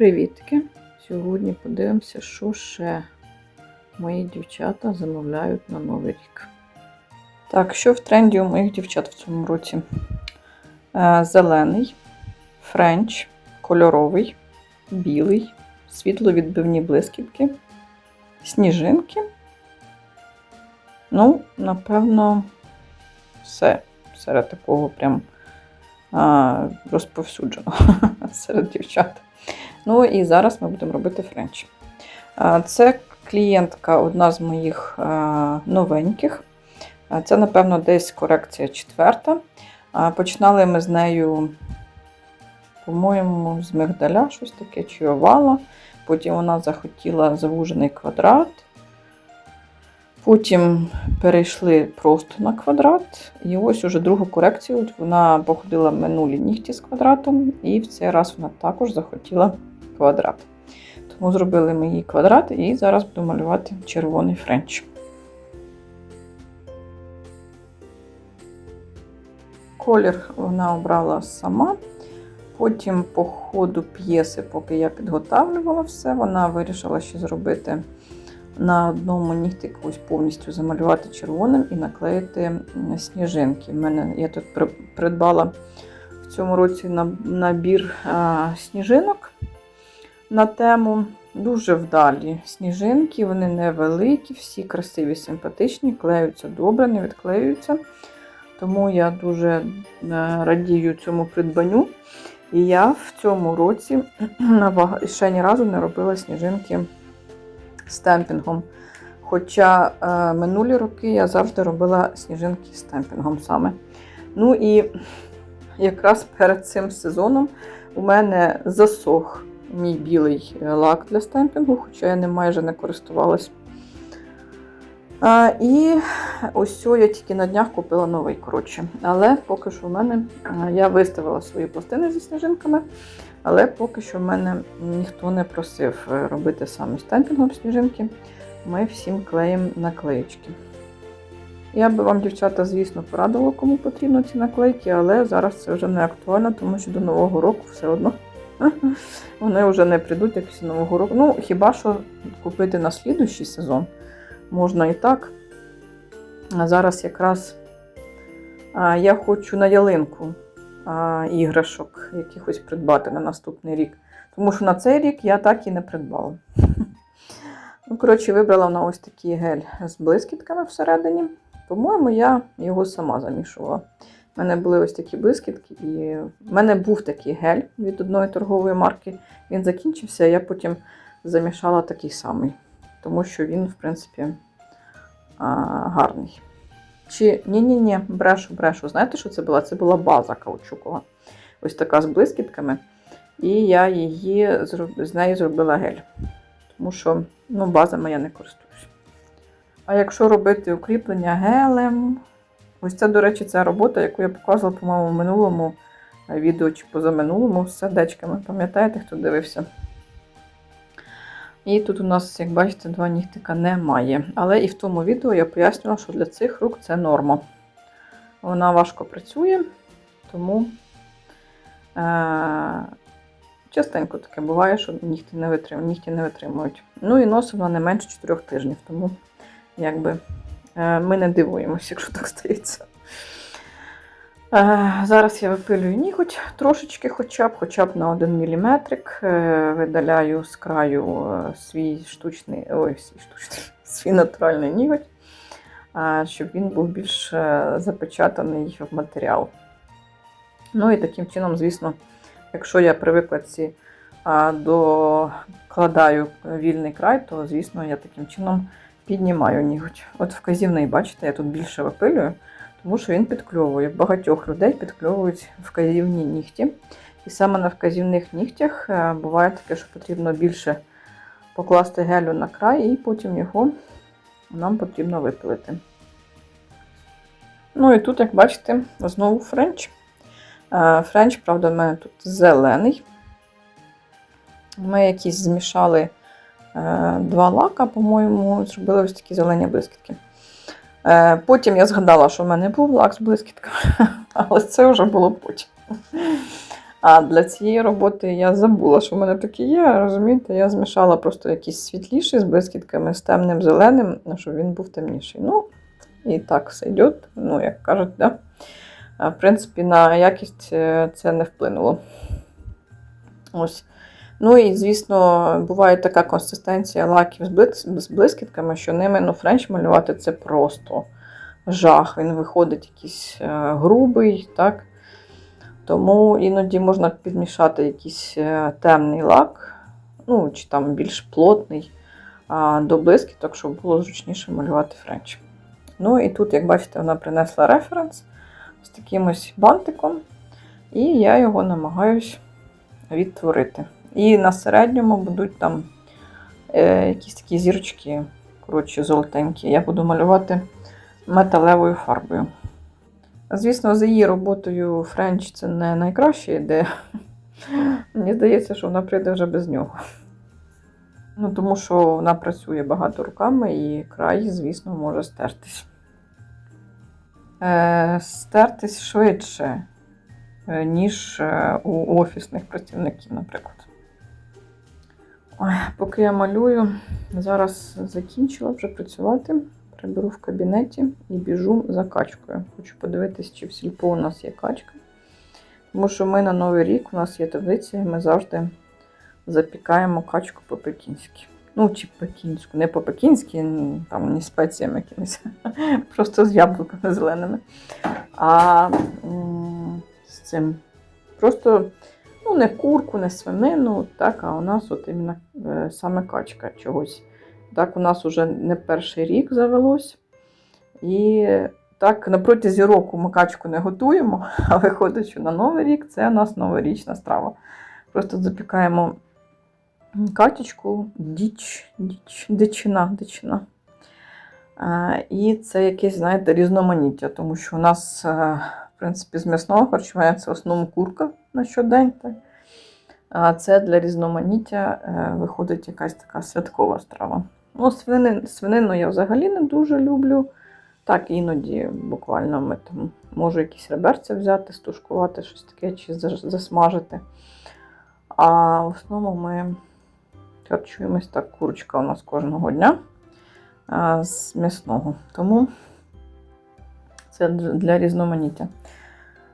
Привітки! Сьогодні подивимося, що ще мої дівчата замовляють на Новий рік. Так, що в тренді у моїх дівчат в цьому році? Е, Зелений, френч, кольоровий, білий, світловідбивні блискітки, сніжинки. Ну, напевно, все серед такого прям розповсюдженого серед дівчат. Ну і зараз ми будемо робити френч. Це клієнтка одна з моїх новеньких. Це, напевно, десь корекція четверта. Починали ми з нею, по-моєму, з мигдаля, щось таке, чи овала. Потім вона захотіла завужений квадрат. Потім перейшли просто на квадрат. І ось уже другу корекцію вона походила минулі нігті з квадратом, і в цей раз вона також захотіла квадрат. Тому зробили ми їй квадрат і зараз буду малювати червоний френч. Колір вона обрала сама. Потім, по ходу п'єси, поки я підготавлювала все, вона вирішила ще зробити на одному нігтику повністю замалювати червоним і наклеїти сніжинки. Мене я тут придбала в цьому році набір сніжинок на тему. Дуже вдалі сніжинки, вони невеликі, всі красиві, симпатичні, клеються добре, не відклеюються. Тому я дуже е, радію цьому придбанню. І я в цьому році ще ні разу не робила сніжинки стемпінгом. Хоча е, минулі роки я завжди робила сніжинки стемпінгом саме. Ну і якраз перед цим сезоном у мене засох мій білий лак для стемпінгу, хоча я ним майже не користувалась. А, І ось я тільки на днях купила новий. коротше. Але поки що в мене я виставила свої пластини зі сніжинками, але поки що в мене ніхто не просив е, робити саме стемпінгом сніжинки. Ми всім клеїмо наклеєчки. Я би вам, дівчата, звісно, порадила, кому потрібно ці наклейки, але зараз це вже не актуально, тому що до Нового року все одно вони вже не прийдуть як після Нового року. Ну, хіба що купити на слідущий сезон можна і так. А зараз якраз а, я хочу на ялинку а, іграшок якихось придбати на наступний рік. Тому що на цей рік я так і не придбала. Ну, коротше, вибрала на ось такий гель з блискітками всередині. По-моєму, я його сама замішувала. У мене були ось такі блискітки, і в мене був такий гель від одної торгової марки. Він закінчився, я потім замішала такий самий, тому що він, в принципі, гарний. Чи ні-ні-ні, брешу, брешу. Знаєте, що це була? Це була база каучукова. Ось така з блискітками. І я її з неї зробила гель. Тому що ну, базами я не користуюся. А якщо робити укріплення гелем, ось це, до речі, ця робота, яку я показувала, по-моєму, в минулому відео чи позаминулому з сердечками. Пам'ятаєте, хто дивився? І тут у нас, як бачите, два нігтика немає. Але і в тому відео я пояснювала, що для цих рук це норма. Вона важко працює, тому е- частенько таке буває, що нігті не витримують. Нігті не витримують. Ну і носить вона не менше 4 тижнів, тому якби е- ми не дивуємося, якщо так стається. Е, зараз я випилюю ніготь трошечки, хоча б хоча б на 1 мм. Видаляю з краю е, свій штучний, ой, свій штучний, свій натуральний ніготь, е, щоб він був більш запечатаний в матеріал. Ну і таким чином, звісно, якщо я при викладці докладаю вільний край, то, звісно, я таким чином піднімаю ніготь. От вказівний, бачите, я тут більше випилюю тому що він підкльовує. Багатьох людей підкльовують вказівні нігті. І саме на вказівних нігтях е, буває таке, що потрібно більше покласти гелю на край, і потім його нам потрібно випилити. Ну і тут, як бачите, знову френч. Е, френч, правда, в мене тут зелений. Ми якісь змішали два лака, по-моєму, зробили ось такі зелені блискітки. Е, потім я згадала, що в мене був лак з блискітками, але це вже було потім. А для цієї роботи я забула, що в мене таке є. Розумієте, я змішала просто якийсь світліший з блискітками, з темним зеленим, щоб він був темніший. Ну, і так все йде, ну, як кажуть, да? В принципі, на якість е, це не вплинуло. Ось. Ну і, звісно, буває така консистенція лаків з блис- з блискітками, що ними ну, френч малювати це просто жах. Він виходить якийсь е, грубий, так? Тому іноді можна підмішати якийсь е, темний лак, ну, чи там більш плотний до блискіток, щоб було зручніше малювати френч. Ну і тут, як бачите, вона принесла референс з таким ось бантиком, і я його намагаюсь відтворити. І на середньому будуть там е, якісь такі зірочки, коротше, золотенькі. Я буду малювати металевою фарбою. Звісно, за її роботою Френч це не найкраща ідея. Мені здається, що вона прийде вже без нього. Ну, тому що вона працює багато руками і край, звісно, може стертись. Е, стертись швидше, е, ніж е, у офісних працівників, наприклад. Ой, поки я малюю, зараз закінчила вже працювати. Приберу в кабінеті і біжу за качкою. Хочу подивитись, чи в сільпо у нас є качка. Тому що ми на Новий рік у нас є традиція, ми завжди запікаємо качку по-пекінськи. Ну, чи пекінську, не по-пекінськи, там не спеціями якимись, просто з яблуками зеленими. А з цим просто ну, не курку, не свинину, так, а у нас от іменно е, саме качка чогось. Так, у нас уже не перший рік завелось. І так, на протязі року ми качку не готуємо, а виходить, що на Новий рік це у нас новорічна страва. Просто запікаємо качечку, діч, діч, дичина, дичина. А, І це якесь, знаєте, різноманіття, тому що у нас, е, принципі, з м'ясного харчування це в основному курка на щодень. Так? А це для різноманіття е, виходить якась така святкова страва. Ну, свини, свинину я взагалі не дуже люблю. Так, іноді буквально ми там можу якісь реберця взяти, стушкувати щось таке чи засмажити. А в основному ми харчуємось так, курочка у нас кожного дня з м'ясного. Тому це для різноманіття.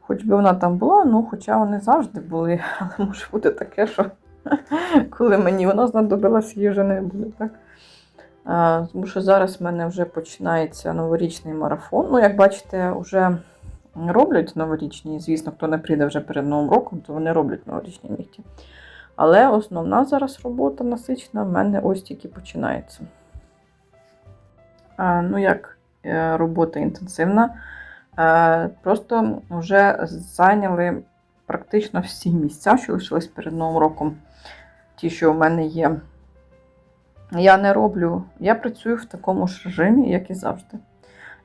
Хоч би вона там була, ну хоча вони завжди були, але може бути таке, що коли мені вона знадобилась, її вже не буде. Так? Тому що зараз в мене вже починається новорічний марафон. Ну, як бачите, вже роблять новорічні. Звісно, хто не прийде вже перед Новим роком, то вони роблять новорічні нігті. Але основна зараз робота насичена в мене ось тільки починається. А, ну, як робота інтенсивна. Е, Просто вже зайняли практично всі місця, що лишились перед Новим роком. Ті, що в мене є. Я не роблю, я працюю в такому ж режимі, як і завжди.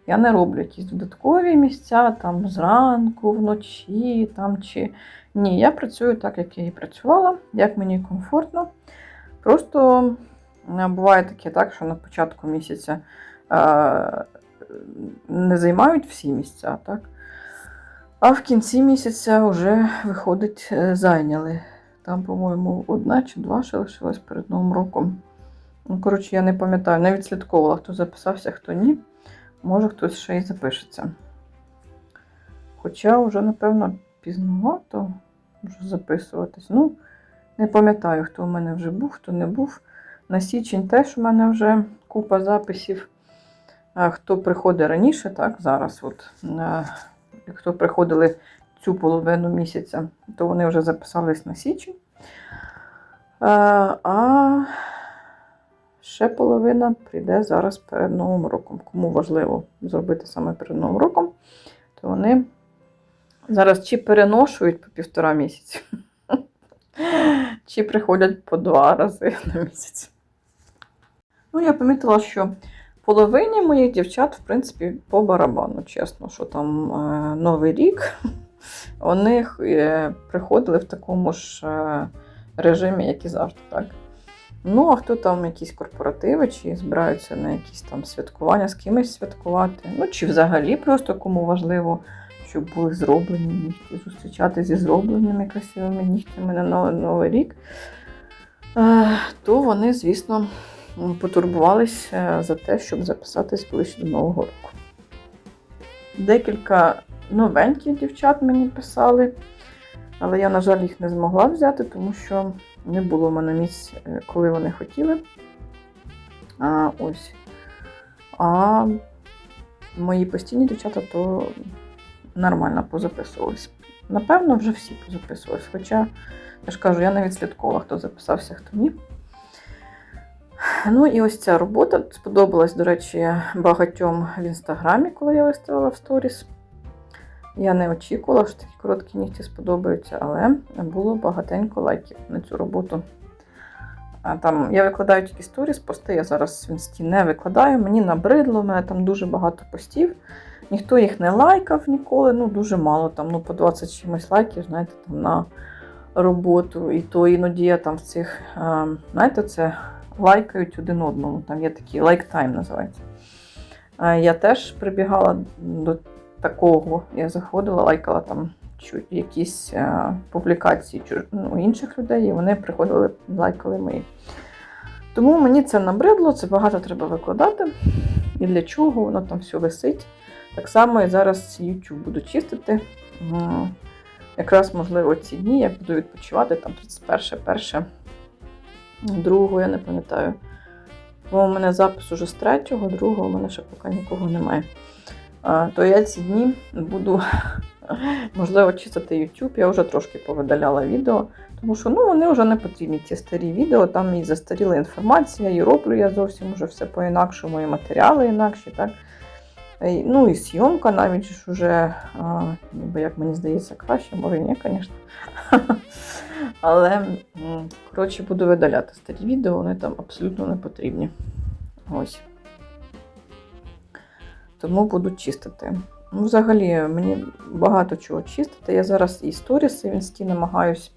Я не роблю якісь додаткові місця там зранку, вночі там чи. Ні, я працюю так, як я і працювала, як мені комфортно. Просто е, буває таке так, що на початку місяця е, не займають всі місця, так? А в кінці місяця вже виходить, е, зайняли. Там, по-моєму, одна чи два ще лишилось перед Новим роком. Ну, коротше, я не пам'ятаю, не відслідковувала, хто записався, хто ні. Може, хтось ще й запишеться. Хоча вже, напевно, пізнувато вже записуватись. Ну, не пам'ятаю, хто у мене вже був, хто не був. На січень теж у мене вже купа записів. Хто приходить раніше, так, зараз, от, е, хто приходили цю половину місяця, то вони вже записались на січень. Е, А ще половина прийде зараз перед Новим роком. Кому важливо зробити саме перед Новим роком, то вони зараз чи переношують по півтора місяці, чи приходять по два рази на місяць. Ну, я помітила, що половині моїх дівчат, в принципі, по барабану, чесно, що там е, Новий рік. Вони е, приходили в такому ж е, режимі, як і завжди, так? Ну, а хто там якісь корпоративи, чи збираються на якісь там святкування з кимось святкувати, ну чи взагалі просто кому важливо, щоб були зроблені нігті, зустрічати зі зробленими красивими нігтями на Новий, рік, то вони, звісно, потурбувались е, за те, щоб записатись ближче до Нового року. Декілька новеньких дівчат мені писали, але я, на жаль, їх не змогла взяти, тому що не було в мене місць, коли вони хотіли. А, ось. А мої постійні дівчата то нормально позаписувались. Напевно, вже всі позаписувались. Хоча, я ж кажу, я не відслідковувала, хто записався, хто ні. Ну і ось ця робота сподобалась, до речі, багатьом в інстаграмі, коли я виставила в сторіс. Я не очікувала, що такі короткі нігті сподобаються, але було багатенько лайків на цю роботу. А там я викладаю тільки сторіс, пости я зараз в інсті не викладаю. Мені набридло, в мене там дуже багато постів. Ніхто їх не лайкав ніколи, ну дуже мало, там ну по 20 чимось лайків, знаєте, там на роботу. І то іноді я там в цих, знаєте, це лайкають один одному. Там є такий лайктайм називається. Я теж прибігала до такого. Я заходила, лайкала там якісь е, публікації ну, інших людей, і вони приходили, лайкали мої. Тому мені це набридло, це багато треба викладати. І для чого воно там все висить. Так само і зараз YouTube буду чистити. Якраз, можливо, ці дні я буду відпочивати, там 31, перше, другого, я не пам'ятаю. Бо у мене запис уже з третього, другого у мене ще поки нікого немає. То я ці дні буду, можливо, чистити YouTube. Я вже трошки повидаляла відео, тому що ну, вони вже не потрібні, ці старі відео, там і застаріла інформація, і роблю я зовсім вже все по-інакшому, і матеріали інакші. так. Е, Ну і зйомка навіть ж уже, ніби як мені здається, краще, може ні, звісно. Але, коротше, буду видаляти старі відео, вони там абсолютно не потрібні. Ось. Тому буду чистити. Ну, взагалі, мені багато чого чистити. Я зараз і сторіси в інсті намагаюсь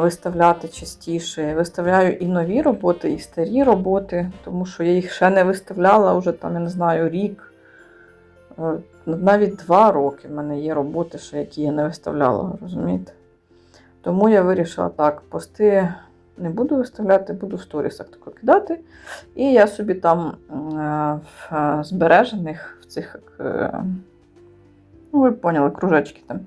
виставляти частіше. Виставляю і нові роботи, і старі роботи, тому що я їх ще не виставляла вже там, я не знаю, рік. Е, Навіть два роки в мене є роботи, ще, які я не виставляла, розумієте? Тому я вирішила так, пости не буду виставляти, буду в сторісах тако кидати. І я собі там е, в е, збережених в цих, ну, ви поняли, кружечки там.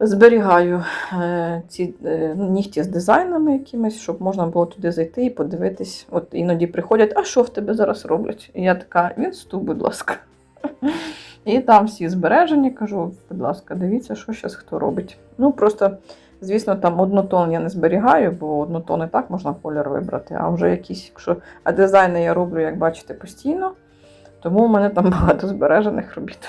Зберігаю е, ці е, нігті з дизайнами якимись, щоб можна було туди зайти і подивитись. От іноді приходять, а що в тебе зараз роблять? І я така, відступ, будь ласка. І там всі збережені, кажу, будь ласка, дивіться, що зараз хто робить. Ну, просто, звісно, там однотон я не зберігаю, бо однотон і так можна колір вибрати. А вже якісь, якщо. А дизайни я роблю, як бачите, постійно. Тому у мене там багато збережених робіт.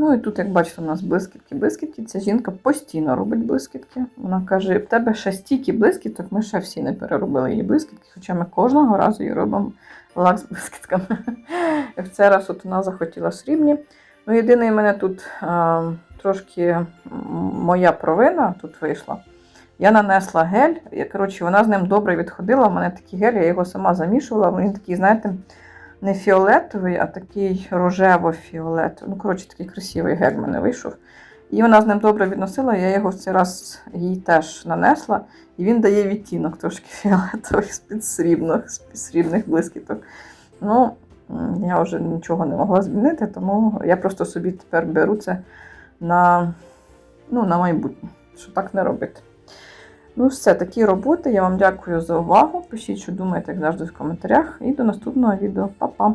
Ну і тут, як бачите, у нас блискітки, блискітки. Ця жінка постійно робить блискітки. Вона каже: в тебе ще стільки блискіток, ми ще всі не переробили її блискітки, хоча ми кожного разу її робимо лак з блискітками. В цей раз от вона захотіла срібні. Ну, єдине, в мене тут а, трошки моя провина тут вийшла. Я нанесла гель, і, коротше, вона з ним добре відходила. У мене такий гель, я його сама замішувала. Він такий, знаєте, не фіолетовий, а такий рожево-фіолетовий. Ну, коротше, такий красивий гель в мене вийшов. І вона з ним добре відносила, я його в цей раз їй теж нанесла, і він дає відтінок трошки фіолетовий з-під срібних, з-під срібних блискіток. Ну, я вже нічого не могла змінити, тому я просто собі тепер беру це на, ну, на майбутнє, що так не робити. Ну, все, такі роботи. Я вам дякую за увагу. Пишіть, що думаєте, як завжди, в коментарях. І до наступного відео. Па-па!